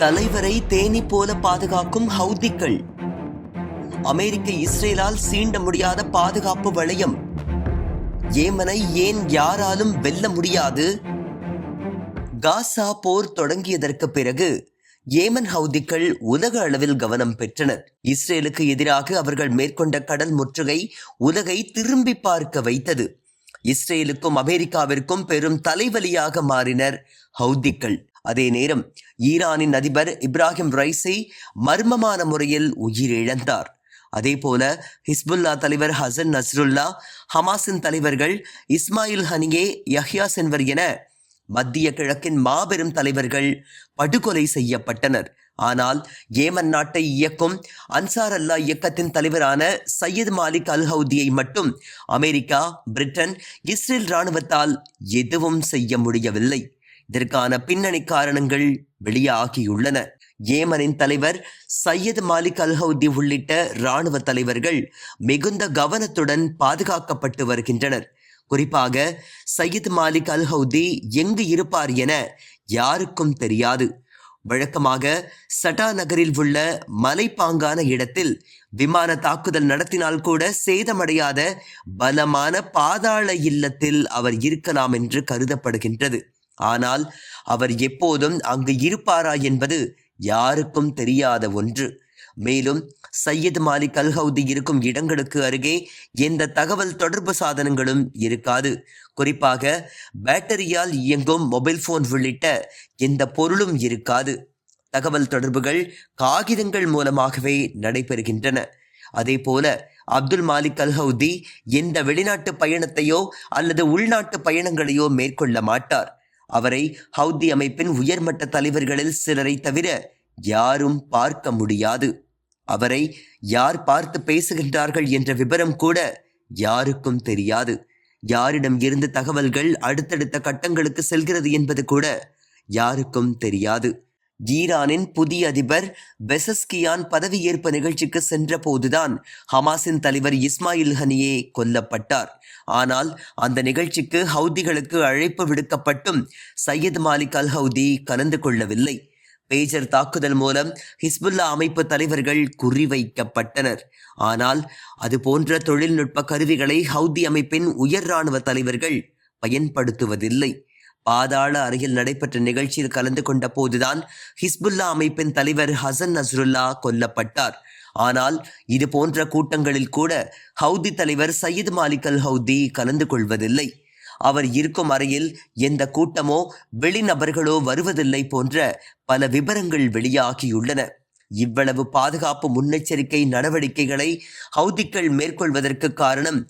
தலைவரை தேனி போல பாதுகாக்கும் ஹவுதிக்கள் அமெரிக்க இஸ்ரேலால் சீண்ட முடியாத பாதுகாப்பு வளையம். ஏமனை ஏன் யாராலும் வெல்ல முடியாது? காசா போர் தொடங்கியதற்கு பிறகு ஏமன் ஹவுதிக்கள் உலக அளவில் கவனம் பெற்றனர். இஸ்ரேலுக்கு எதிராக அவர்கள் மேற்கொண்ட கடல் முற்றுகை உலகை திரும்பி பார்க்க வைத்தது. இஸ்ரேலுக்கும் அமெரிக்காவிற்கும் பெரும் தலைவலியாக மாறினர் ஹவுதிக்கள் அதே நேரம் ஈரானின் அதிபர் இப்ராஹிம் ரைஸை மர்மமான முறையில் உயிரிழந்தார். அதேபோல ஹிஸ்புல்லா தலைவர் ஹசன் நஸ்ருல்லா ஹமாஸின் தலைவர்கள் இஸ்மாயில் ஹனியே யஹ்யா சென்வர் என மத்திய கிழக்கின் மாபெரும் தலைவர்கள் படுகொலை செய்யப்பட்டனர். ஆனால் ஏமன் நாட்டை இயக்கும் அன்சார் அல்லா இயக்கத்தின் தலைவரான சையத் மாலிக் அல் ஹவுதியை மட்டும் அமெரிக்கா பிரிட்டன் இஸ்ரேல் இராணுவத்தால் எதுவும் செய்ய முடியவில்லை. இதற்கான பின்னணி காரணங்கள் வெளியாகியுள்ளன. ஏமனின் தலைவர் சையத் மாலிக் அல்ஹவுதி உள்ளிட்ட இராணுவ தலைவர்கள் மிகுந்த கவனத்துடன் பாதுகாக்கப்பட்டு வருகின்றனர். குறிப்பாக சையத் மாலிக் அல்ஹவுதி எங்கு இருப்பார் என யாருக்கும் தெரியாது. வழக்கமாக சட்டா நகரில் உள்ள மலைப்பாங்கான இடத்தில் விமான தாக்குதல் நடத்தினால் கூட சேதமடையாத பலமான பாதாள இல்லத்தில் அவர் இருக்கலாம் என்று கருதப்படுகின்றது. ஆனால் அவர் எப்போதும் அங்கு இருப்பாரா என்பது யாருக்கும் தெரியாத ஒன்று. மேலும் சையத் மாலிக் அல்ஹவுதி இருக்கும் இடங்களுக்கு அருகே எந்த தகவல் தொடர்பு சாதனங்களும் இருக்காது. குறிப்பாக பேட்டரியால் இயங்கும் மொபைல் போன் உள்ளிட்ட எந்த பொருளும் இருக்காது. தகவல் தொடர்புகள் காகிதங்கள் மூலமாகவே நடைபெறுகின்றன. அதே போல அப்துல் மாலிக் அல்ஹவுதி எந்த வெளிநாட்டு பயணத்தையோ அல்லது உள்நாட்டு பயணங்களையோ மேற்கொள்ள மாட்டார். அவரை ஹவுதி அமைப்பின் உயர்மட்ட தலைவர்களில் சிலரை தவிர யாரும் பார்க்க முடியாது. அவரை யார் பார்த்து பேசுகின்றார்கள் என்ற விவரம் கூட யாருக்கும் தெரியாது. யாரிடம் இருந்து தகவல்கள் அடுத்தடுத்த கட்டங்களுக்கு செல்கிறது என்பது கூட யாருக்கும் தெரியாது. ஈரானின் புதிய அதிபர் பெசஸ்கியான் பதவியேற்பு நிகழ்ச்சிக்கு சென்ற போதுதான் ஹமாஸின் தலைவர் இஸ்மாயில் ஹனியே கொல்லப்பட்டார். ஆனால் அந்த நிகழ்ச்சிக்கு ஹவுதிகளுக்கு அழைப்பு விடுக்கப்பட்டும் சையத் மாலிக் அல் ஹவுதி கலந்து கொள்ளவில்லை. பேஜர் தாக்குதல் மூலம் ஹிஸ்புல்லா அமைப்பு தலைவர்கள் குறிவைக்கப்பட்டனர். ஆனால் அது போன்ற தொழில்நுட்ப கருவிகளை ஹவுதி அமைப்பின் உயர் இராணுவ தலைவர்கள் பயன்படுத்துவதில்லை. பாதாள அறையில் நடைபெற்ற நிகழ்ச்சியில் கலந்து கொண்ட போதுதான் ஹிஸ்புல்லா அமைப்பின் தலைவர் ஹசன் நஸ்ருல்லா கொல்லப்பட்டார். ஆனால் இது போன்ற கூட்டங்களில் கூட ஹவுதி தலைவர் சையீத் மாலிக் அல் ஹவுதி கலந்து கொள்வதில்லை. அவர் இருக்கும் அறையில் எந்த கூட்டமோ வெளிநபர்களோ வருவதில்லை போன்ற பல விவரங்கள் வெளியாகியுள்ளன. இவ்வளவு பாதுகாப்பு முன்னெச்சரிக்கை நடவடிக்கைகளை ஹவுதிக்கள் மேற்கொள்வதற்கு காரணம்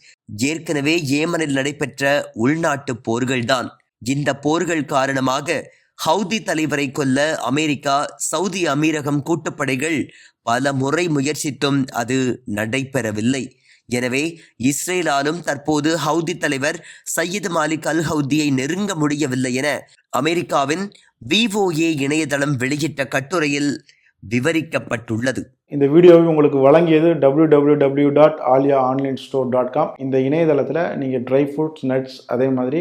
ஏற்கனவே ஏமனில் நடைபெற்ற உள்நாட்டு போர்கள்தான். இந்த போர்கள் காரணமாக ஹவுதி தலைவரை கொல்ல அமெரிக்கா சவுதி அமீரகம் கூட்டுப்படைகள் பல முறை முயற்சித்தும் அது நடைபெறவில்லை. எனவே இஸ்ரேலாலும் தற்போது ஹவுதி தலைவர் சையீத் மாலிக் அல் ஹவுதியை நெருங்க முடியவில்லை என அமெரிக்காவின் விஓஏ இணையதளம் வெளியிட்ட கட்டுரையில் விவரிக்கப்பட்டுள்ளது. இந்த வீடியோவை உங்களுக்கு வழங்கியது www.alia dot Alia online store dot com இந்த இணையதளத்தில் நீங்கள் ட்ரை ஃப்ரூட்ஸ் நட்ஸ் அதே மாதிரி